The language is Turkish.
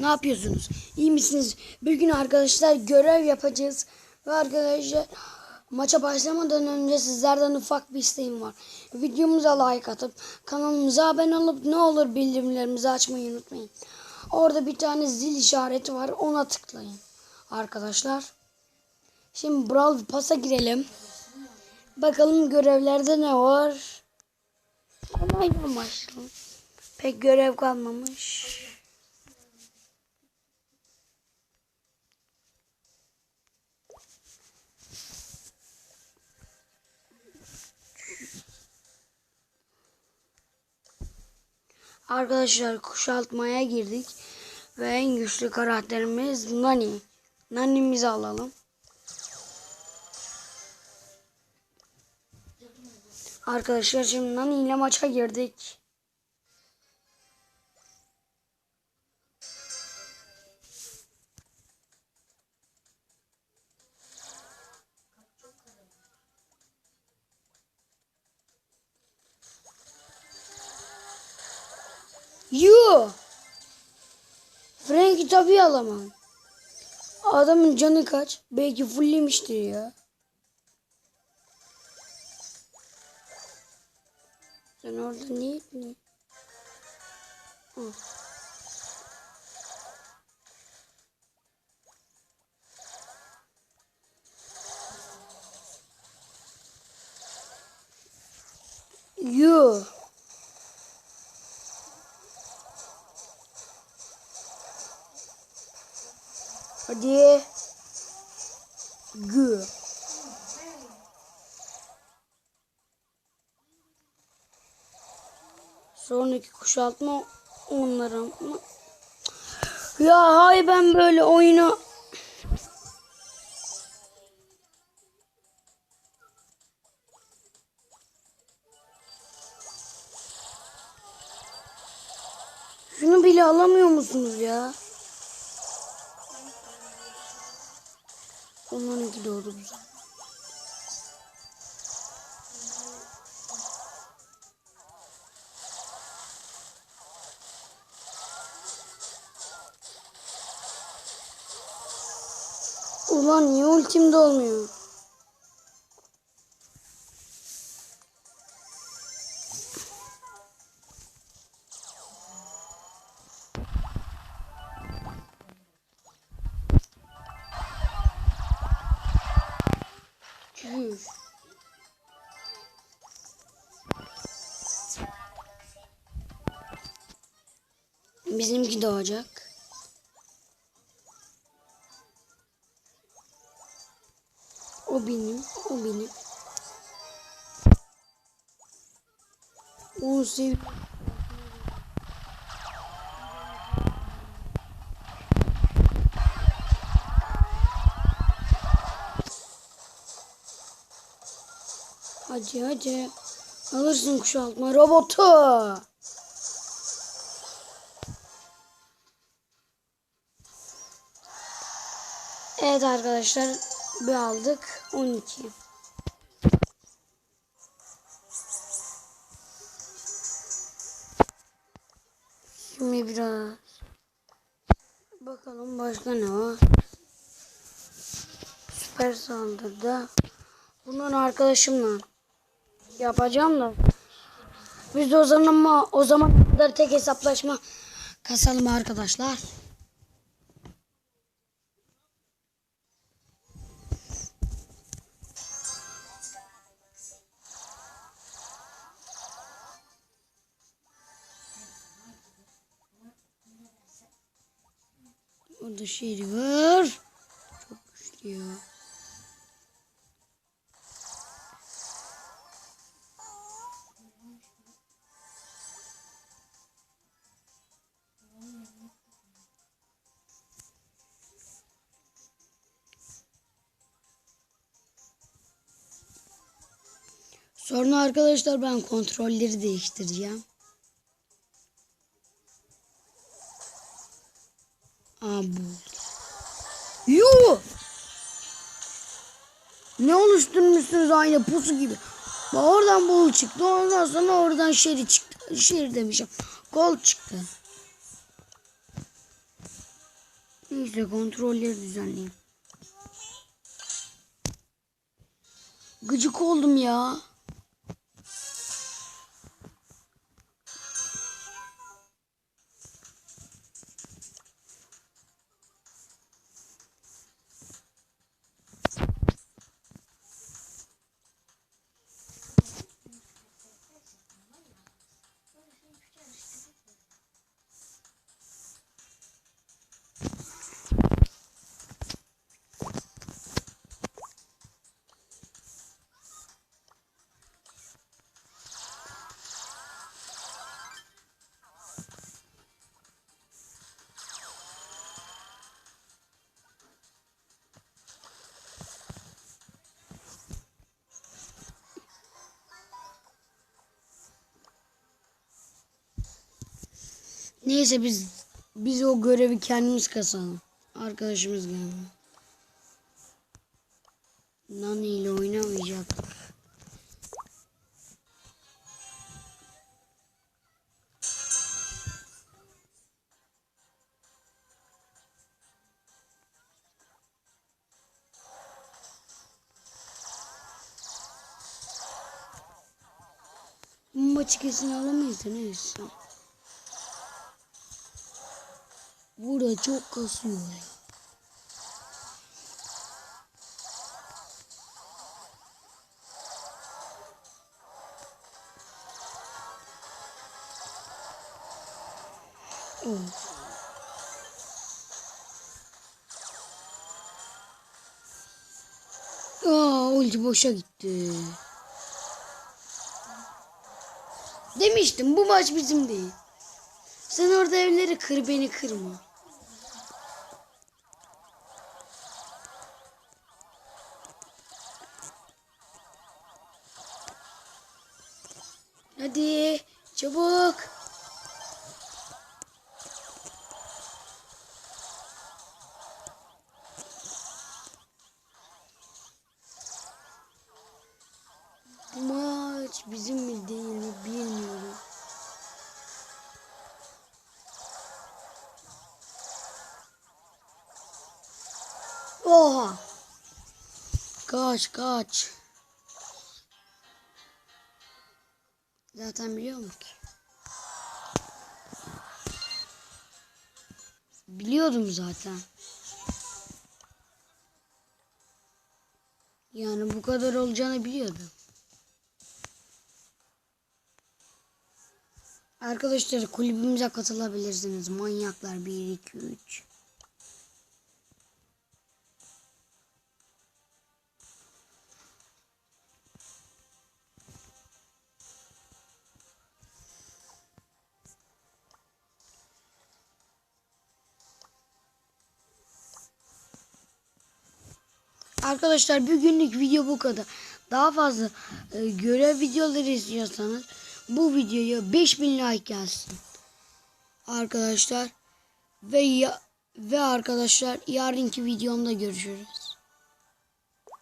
Ne yapıyorsunuz? İyi misiniz? Bugün arkadaşlar görev yapacağız. Ve arkadaşlar maça başlamadan önce sizlerden ufak bir isteğim var. Videomuza like atıp kanalımıza abone olup ne olur bildirimlerimizi açmayı unutmayın. Orada bir tane zil işareti var. Ona tıklayın. Arkadaşlar. Şimdi Brawl Pass'a girelim. Bakalım görevlerde ne var? Kolaydan başlayalım. Pek görev kalmamış. Arkadaşlar kuşaltmaya girdik. Ve en güçlü karakterimiz Nani. Nani'mizi alalım. Arkadaşlar şimdi Nani ile maça girdik. Yoo. Frank'i tabii alamam. Adamın canı kaç? Belki fulllemiştir ya. Sen orada ne ettin? Hı. Sonraki kuşatma onlara mı? Ya hay ben böyle oyunu Şunu bile alamıyor musunuz ya? Onlarınki doğdu güzel. Ulan niye ultimde olmuyor? Çüş. Bizimki doğacak. O benim, o benim. Onu sev. Hadi hadi. Alırsın kuşaltma robotu. Evet arkadaşlar bir aldık 12. Şimdi biraz bakalım başka ne var. Süper saldırıda bunun arkadaşımla yapacağım da biz de o zaman o zaman kadar tek hesaplaşma kasalım arkadaşlar. Orada şey var. Çok güçlü ya. Sonra arkadaşlar ben kontrolleri değiştireceğim. Ne oluşturmuşsunuz aynı pusu gibi. Bak oradan bul çıktı. Ondan sonra oradan şeri çıktı. Şeri demişim. Gol çıktı. Neyse kontrolleri düzenleyeyim. Gıcık oldum ya. Neyse biz biz o görevi kendimiz kasalım. Arkadaşımız geldi. Nani ile oynamayacaklar. Bu maçı kesin alamayız da neyse. Burada çok kasıyor ya. Of. Aa, ulti boşa gitti. Demiştim bu maç bizim değil. Sen orada evleri kır beni kırma. Hadi çabuk. Bu maç bizim mi değil mi bilmiyorum. Oha. Kaç kaç. Zaten biliyorum ki. Biliyordum zaten. Yani bu kadar olacağını biliyordum. Arkadaşlar kulübümüze katılabilirsiniz. Manyaklar 1 2 3. Arkadaşlar bugünlük video bu kadar. Daha fazla e, görev videoları istiyorsanız bu videoya 5000 like gelsin. Arkadaşlar ve ya, ve arkadaşlar yarınki videomda görüşürüz.